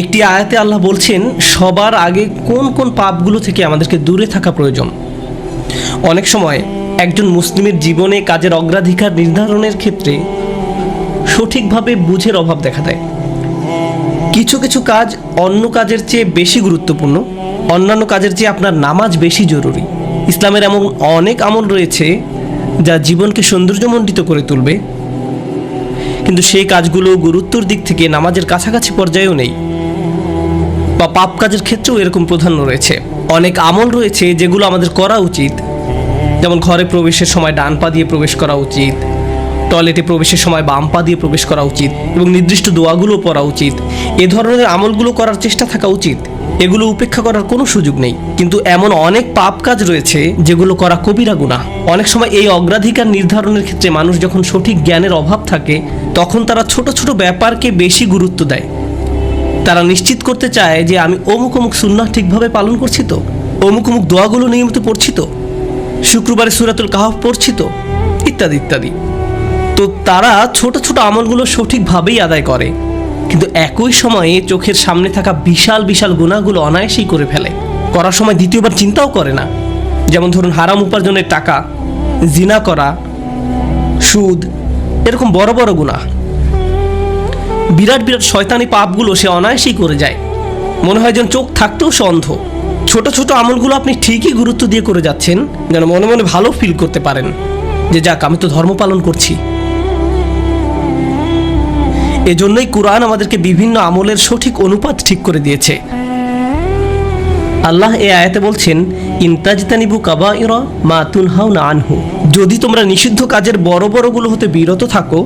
একটি আয়াতে আল্লাহ বলছেন, সবার আগে কোন কোন পাপগুলো থেকে আমাদেরকে দূরে থাকা প্রয়োজন? অনেক সময় একজন মুসলিমের জীবনে কাজের অগ্রাধিকার নির্ধারণের ক্ষেত্রে সঠিকভাবে বুঝের অভাব দেখা দেয়। কিছু কিছু কাজ অন্য কাজের চেয়ে বেশি গুরুত্বপূর্ণ, অন্যান্য কাজের চেয়ে আপনার নামাজ বেশি জরুরি। ইসলামের এমন অনেক আমল রয়েছে যা জীবনকে সৌন্দর্যমণ্ডিত করে তুলবে। কিন্তু সেই কাজগুলো গুরুত্বর দিক থেকে নামাজের কাছাকাছি পর্যায়েও নেই। বা পাপ কাজের ক্ষেত্রেও এরকম প্রাধান্য রয়েছে। অনেক আমল রয়েছে যেগুলো আমাদের করা উচিত। যেমন ঘরে প্রবেশের সময় ডান পা দিয়ে প্রবেশ করা উচিত। টয়লেটে প্রবেশের সময় বাম পা দিয়ে প্রবেশ করা উচিত এবং নির্দিষ্ট দোয়াগুলো পড়া উচিত। এ ধরনের আমলগুলো করার চেষ্টা থাকা উচিত। এগুলো উপেক্ষা করার কোনো সুযোগ নেই। কিন্তু এমন অনেক পাপ কাজ রয়েছে যেগুলো করা কবিরা গুণা অনেক সময় এই অগ্রাধিকার নির্ধারণের ক্ষেত্রে মানুষ যখন সঠিক জ্ঞানের অভাব থাকে, তখন তারা ছোট ছোট ব্যাপারকে বেশি গুরুত্ব দেয়। তারা নিশ্চিত করতে চায় যে আমি অমুক অমুক সুন্নাহ ঠিকভাবে পালন করছি তো, অমুক অমুক দোয়াগুলো নিয়মিত পড়ছি তো, শুক্রবারে সুরাতুল কাহাফ পড়ছি তো, ইত্যাদি ইত্যাদি। তো তারা ছোট ছোট আমলগুলো সঠিকভাবেই আদায় করে। কিন্তু একই সময়ে চোখের সামনে থাকা বিশাল বিশাল গুণাগুলো অনায়াসেই করে ফেলে। করার সময় দ্বিতীয়বার চিন্তাও করে না। যেমন ধরুন হারাম উপার্জনের টাকা, জিনা করা, সুদ, এরকম বড় বড় গুণা বিরাট বিরাট শয়তানি পাপগুলো সে অনায়াসেই করে যায়। মনে হয় যেন চোখ থাকতেও সে অন্ধ ছোট ছোট আমলগুলো আপনি ঠিকই গুরুত্ব দিয়ে করে যাচ্ছেন, যেন মনে মনে ভালো ফিল করতে পারেন। যে যাক, আমি তো ধর্ম পালন করছি। এজন্যই কোরআন আমাদেরকে বিভিন্ন আমলের সঠিক অনুপাত ঠিক করে দিয়েছে। আল্লাহ এ আয়াতে বলছেন ইন্তাজতানিবু কাবা ইরা মা তুনহাও না আনহু। যদি তোমরা নিষিদ্ধ কাজের বড় বড়গুলো হতে বিরত থাকো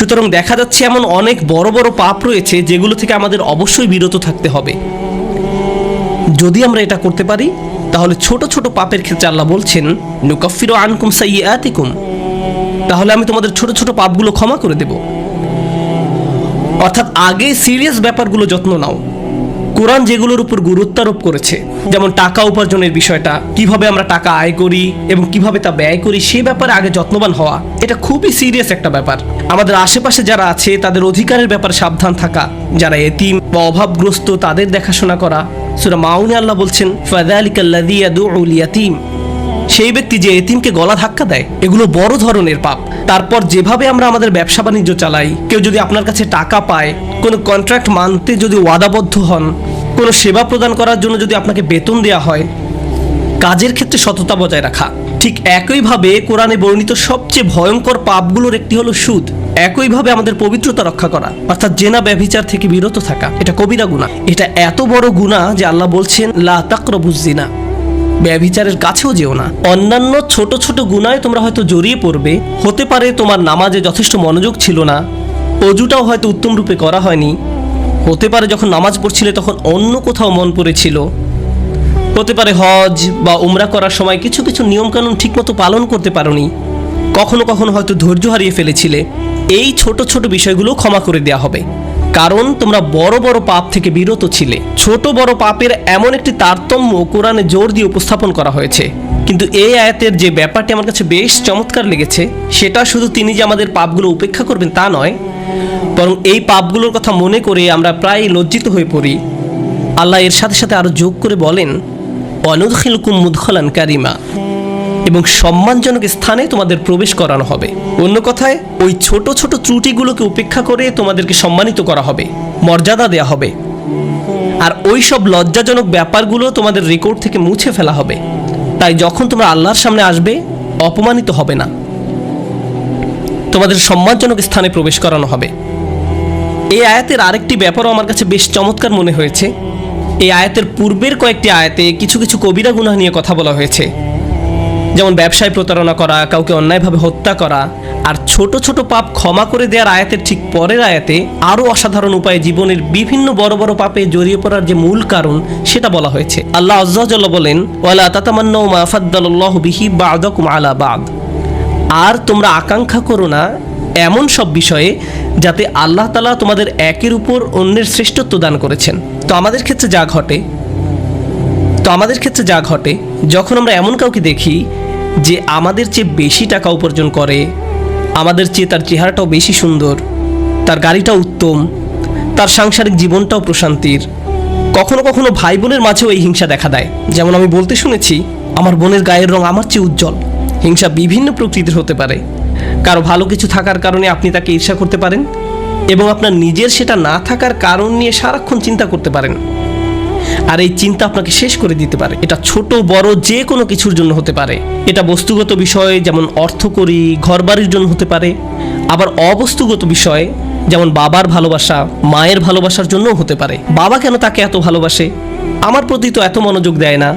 সুতরাং দেখা যাচ্ছে এমন অনেক বড় বড় পাপ রয়েছে যেগুলো থেকে আমাদের অবশ্যই বিরত থাকতে হবে। যদি আমরা এটা করতে পারি, তাহলে ছোট ছোট পাপের ক্ষেত্রে আল্লাহ বলছেন নুকাফিরো আনকুম সাইয়াতিকুম তাহলে আমি তোমাদের ছোট ছোট পাপগুলো ক্ষমা করে দেব। অর্থাৎ আগে সিরিয়াস ব্যাপারগুলো যত্ন নাও। কোরআন যেগুলোর উপর গুরুত্ব আরোপ করেছে, যেমন টাকা উপার্জনের বিষয়টা, কীভাবে আমরা টাকা আয় করি এবং কীভাবে তা ব্যয় করি, সে ব্যাপারে আগে যত্নবান হওয়া, এটা খুবই সিরিয়াস একটা ব্যাপার। আমাদের আশেপাশে যারা আছে, তাদের অধিকারের ব্যাপারে সাবধান থাকা, যারা এতিম বা অভাবগ্রস্ত, তাদের দেখাশোনা করা। সুরা মাউনে আল্লাহ বলছেন ফাদালিকাল্লাযী ইয়াদউল ইয়াতীম সেই ব্যক্তি যে এতিমকে গলা ধাক্কা দেয়, এগুলো বড় ধরনের পাপ। তারপর যেভাবে আমরা আমাদের ব্যবসা বাণিজ্য চালাই, কেউ যদি আপনার কাছে টাকা পায়, কোনো কন্ট্রাক্ট মানতে যদি ওয়াদাবদ্ধ হন, কোনো সেবা প্রদান করার জন্য যদি আপনাকে বেতন দেওয়া হয়, কাজের ক্ষেত্রে সততা বজায় রাখা। ঠিক একইভাবে কোরআনে বর্ণিত সবচেয়ে ভয়ঙ্কর পাপগুলোর একটি হলো সুদ। একইভাবে আমাদের পবিত্রতা রক্ষা করা, অর্থাৎ জেনা, ব্যভিচার থেকে বিরত থাকা, এটা কবিরা গুণা এটা এত বড় গুণা যে আল্লাহ বলছেন, লা তাকরবুজ জিনা। ব্যভিচারের কাছেও যেও না। অন্যান্য ছোট ছোট গুণায় তোমরা হয়তো জড়িয়ে পড়বে। হতে পারে তোমার নামাজে যথেষ্ট মনোযোগ ছিল না। অজুটাও হয়তো উত্তম রূপে করা হয়নি। হতে পারে যখন নামাজ পড়ছিলে তখন অন্য কোথাও মন পড়েছিল। হতে পারে হজ বা উমরা করার সময় কিছু কিছু নিয়মকানুন ঠিকমতো পালন করতে পারোনি। কখনো কখনো হয়তো ধৈর্য হারিয়ে ফেলেছিলে। এই ছোট ছোট বিষয়গুলো ক্ষমা করে দেওয়া হবে। কারণ তোমরা বড় বড় পাপ থেকে বিরত ছিলে। ছোট বড় পাপের এমন একটি তারতম্য কোরআনে জোর দিয়ে উপস্থাপন করা হয়েছে। কিন্তু এই আয়াতের যে ব্যাপারটি আমার কাছে বেশ চমৎকার লেগেছে, সেটা শুধু তিনি যে আমাদের পাপগুলো উপেক্ষা করবেন তা নয়, বরং এই পাপগুলোর কথা মনে করে আমরা প্রায় লজ্জিত হয়ে পড়ি। আল্লাহ এর সাথে সাথে আরও যোগ করে বলেন অনুদখিলকুম মুদখলান কারিমা। এবং সম্মানজনক স্থানে তোমাদের প্রবেশ করানো হবে। অন্য কথায়, ওই ছোট ছোট ত্রুটিগুলোকে উপেক্ষা করে তোমাদেরকে সম্মানিত করা হবে, মর্যাদা দেয়া হবে। আর ওই সব লজ্জাজনক ব্যাপারগুলো তোমাদের রেকর্ড থেকে মুছে ফেলা হবে। তাই যখন তোমরা আল্লাহর সামনে আসবে, অপমানিত হবে না। তোমাদের সম্মানজনক স্থানে প্রবেশ করানো হবে। এই আয়াতের আরেকটি ব্যাপারও আমার কাছে বেশ চমৎকার মনে হয়েছে। এই আয়াতের পূর্বের কয়েকটি আয়াতে কিছু কিছু কবিরা গুনাহ নিয়ে কথা বলা হয়েছে। যেমন ব্যবসায় প্রতারণা করা, কাউকে অন্যায়ভাবে হত্যা করা, আর ছোট ছোট পাপ ক্ষমা করে দেওয়ার আয়াতের ঠিক পরের আয়াতে আরও অসাধারণ উপায়ে জীবনের বিভিন্ন বড় বড় পাপে জড়িয়ে পড়ার যে মূল কারণ সেটা বলা হয়েছে। আল্লাহ আজ্জাল বলেন আলা বা'দ। আর তোমরা আকাঙ্ক্ষা করো না এমন সব বিষয়ে যাতে আল্লাহ তালা তোমাদের একের উপর অন্যের শ্রেষ্ঠত্ব দান করেছেন। তো আমাদের ক্ষেত্রে যা ঘটে তো আমাদের ক্ষেত্রে যা ঘটে, যখন আমরা এমন কাউকে দেখি যে আমাদের চেয়ে বেশি টাকা উপার্জন করে, আমাদের চেয়ে তার চেহারাটাও বেশি সুন্দর, তার গাড়িটা উত্তম, তার সাংসারিক জীবনটাও প্রশান্তির, কখনো কখনো ভাই বোনের মাঝেও এই হিংসা দেখা দেয়। যেমন আমি বলতে শুনেছি, আমার বোনের গায়ের রং আমার চেয়ে উজ্জ্বল। হিংসা বিভিন্ন প্রকৃতির হতে পারে। কারও ভালো কিছু থাকার কারণে আপনি তাকে ঈর্ষা করতে পারেন এবং আপনার নিজের সেটা না থাকার কারণ নিয়ে সারাক্ষণ চিন্তা করতে পারেন। আর এই চিন্তা আপনাকে শেষ করে দিতে পারে। এটা ছোট, বড় যে কোনো কিছুর জন্য হতে পারে। এটা বস্তুগত বিষয়ে, যেমন অর্থকরী, ঘরবাড়ির জন্য হতে পারে। আবার অবস্তুগত বিষয়ে, যেমন বাবার ভালোবাসা, মায়ের ভালোবাসার জন্যও হতে পারে। বাবা কেন তাকে এত ভালোবাসে? আমার প্রতি তো এত মনোযোগ দেয় না।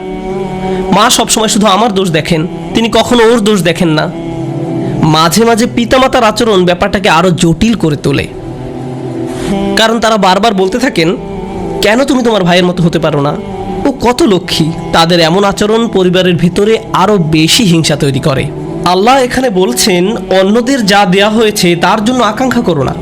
মা সবসময় শুধু আমার দোষ দেখেন, তিনি কখনো ওর দোষ দেখেন না। মাঝে মাঝে পিতামাতার আচরণ ব্যাপারটাকে আরও জটিল করে তোলে। কারণ তারা বারবার বলতে থাকেন কেন তুমি তোমার ভাইয়ের মতো হতে পারো না? ও কত লক্ষ্মী, তাদের এমন আচরণ পরিবারের ভিতরে আরও বেশি হিংসা তৈরি করে। আল্লাহ এখানে বলছেন, অন্যদের যা দেয়া হয়েছে তার জন্য আকাঙ্ক্ষা করো না।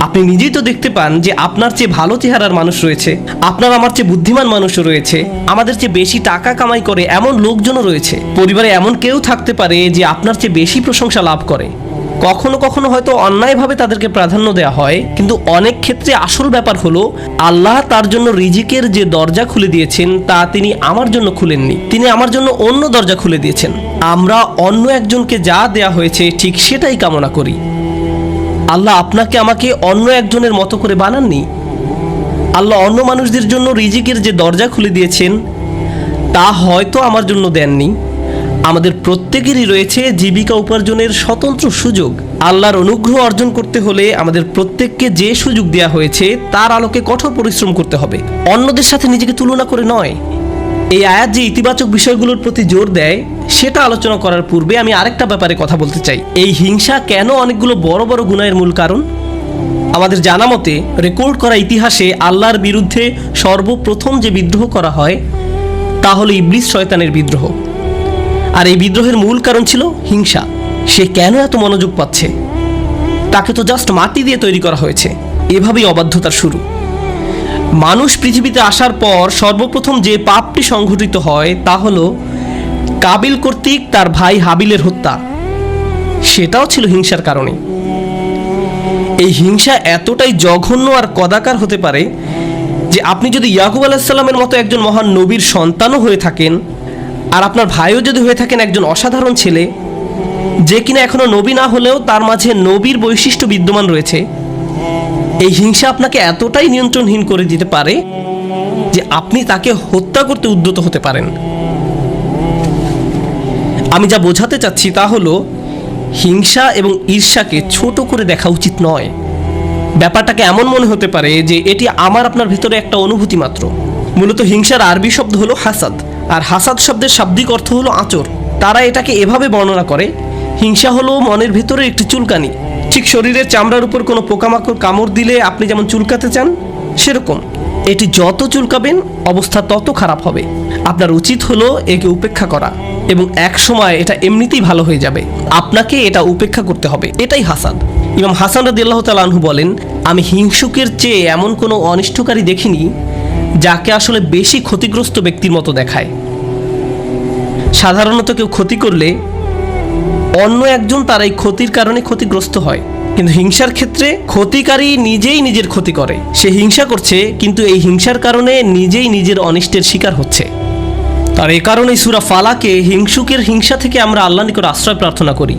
আপনি নিজেই তো দেখতে পান যে আপনার চেয়ে ভালো চেহারার মানুষ রয়েছে, আপনার আমার চেয়ে বুদ্ধিমান মানুষও রয়েছে, আমাদের চেয়ে বেশি টাকা কামাই করে এমন লোকজনও রয়েছে। পরিবারে এমন কেউ থাকতে পারে যে আপনার চেয়ে বেশি প্রশংসা লাভ করে। কখনো কখনো হয়তো অন্যায়ভাবে তাদেরকে প্রাধান্য দেওয়া হয়, কিন্তু অনেক ক্ষেত্রে আসল ব্যাপার হলো, আল্লাহ তার জন্য রিজিকের যে দরজা খুলে দিয়েছেন, তা তিনি আমার জন্য খুলেননি। তিনি আমার জন্য অন্য দরজা খুলে দিয়েছেন। আমরা অন্য একজনকে যা দেয়া হয়েছে, ঠিক সেটাই কামনা করি। আল্লাহ আপনাকে আমাকে অন্য একজনের মতো করে বানাননি? আল্লাহ অন্য মানুষদের জন্য রিজিকের যে দরজা খুলে দিয়েছেন, তা হয়তো আমার জন্য দেননি। আমাদের প্রত্যেকেরই রয়েছে জীবিকা উপার্জনের স্বতন্ত্র সুযোগ। আল্লাহর অনুগ্রহ অর্জন করতে হলে আমাদের প্রত্যেককে যে সুযোগ দেওয়া হয়েছে, তার আলোকে কঠোর পরিশ্রম করতে হবে। অন্যদের সাথে নিজেকে তুলনা করে নয়। এই আয়াত যে ইতিবাচক বিষয়গুলোর প্রতি জোর দেয়, সেটা আলোচনা করার পূর্বে আমি আরেকটা ব্যাপারে কথা বলতে চাই। এই হিংসা কেন অনেকগুলো বড় বড় গুণায়ের মূল কারণ? আমাদের জানা মতে, রেকর্ড করা ইতিহাসে আল্লাহর বিরুদ্ধে সর্বপ্রথম যে বিদ্রোহ করা হয়, তা হলো ইবলিস শয়তানের বিদ্রোহ। আর এই বিদ্রোহের মূল কারণ ছিল হিংসা। সে কেন এত মনোযোগ পাচ্ছে? তাকে তো জাস্ট মাটি দিয়ে তৈরি করা হয়েছে। এভাবেই অবাধ্যতার শুরু। মানুষ পৃথিবীতে আসার পর সর্বপ্রথম যে পাপটি সংঘটিত হয় তা হল কাবিল কর্তৃক তার ভাই হাবিলের হত্যা। সেটাও ছিল হিংসার কারণে। এই হিংসা এতটাই জঘন্য আর কদাকার হতে পারে যে আপনি যদি ইয়াকুব আলাহিসাল্লামের মতো একজন মহান নবীর সন্তানও হয়ে থাকেন আর আপনার ভাইও যদি হয়ে থাকেন একজন অসাধারণ ছেলে, যে কিনা এখনও নবী না হলেও তার মাঝে নবীর বৈশিষ্ট্য বিদ্যমান রয়েছে। এই হিংসা আপনাকে এতটাই নিয়ন্ত্রণহীন করে দিতে পারে যে আপনি তাকে হত্যা করতে উদ্যত হতে পারেন। আমি যা বোঝাতে চাচ্ছি তা হলো, হিংসা এবং ঈর্ষাকে ছোট করে দেখা উচিত নয়। ব্যাপারটাকে এমন মনে হতে পারে যে এটি আমার আপনার ভিতরে একটা অনুভূতি মাত্র। মূলত হিংসার আরবি শব্দ হলো হাসাদ। আর হাসাদ শব্দের শাব্দিক অর্থ হলো আঁচড়। তারা এটাকে এভাবে বর্ণনা করে, হিংসা হলো মনের ভিতরে একটি চুলকানি। ঠিক শরীরের চামড়ার উপর কোনো পোকামাকড় কামড় দিলে আপনি যেমন চুলকাতে চান, সেরকম। এটি যত চুলকাবেন, অবস্থা তত খারাপ হবে। আপনার উচিত হলো একে উপেক্ষা করা এবং এক সময় এটা এমনিতেই ভালো হয়ে যাবে। আপনাকে এটা উপেক্ষা করতে হবে। এটাই হাসাদ। ইমাম হাসান রাদিয়াল্লাহ তালানহু বলেন, আমি হিংসুকের চেয়ে এমন কোনো অনিষ্টকারী দেখিনি যাকে আসলে বেশি ক্ষতিগ্রস্ত ব্যক্তির মতো দেখায়। সাধারণত কেউ ক্ষতি করলে অন্য একজন তার এই ক্ষতির কারণে ক্ষতিগ্রস্ত হয়। কিন্তু হিংসার ক্ষেত্রে ক্ষতিকারী নিজেই নিজের ক্ষতি করে। সে হিংসা করছে, কিন্তু এই হিংসার কারণে নিজেই নিজের অনিষ্টের শিকার হচ্ছে। আর এ কারণেই সুরা ফালাকে হিংসুকের হিংসা থেকে আমরা আল্লাহ নিকট আশ্রয় প্রার্থনা করি।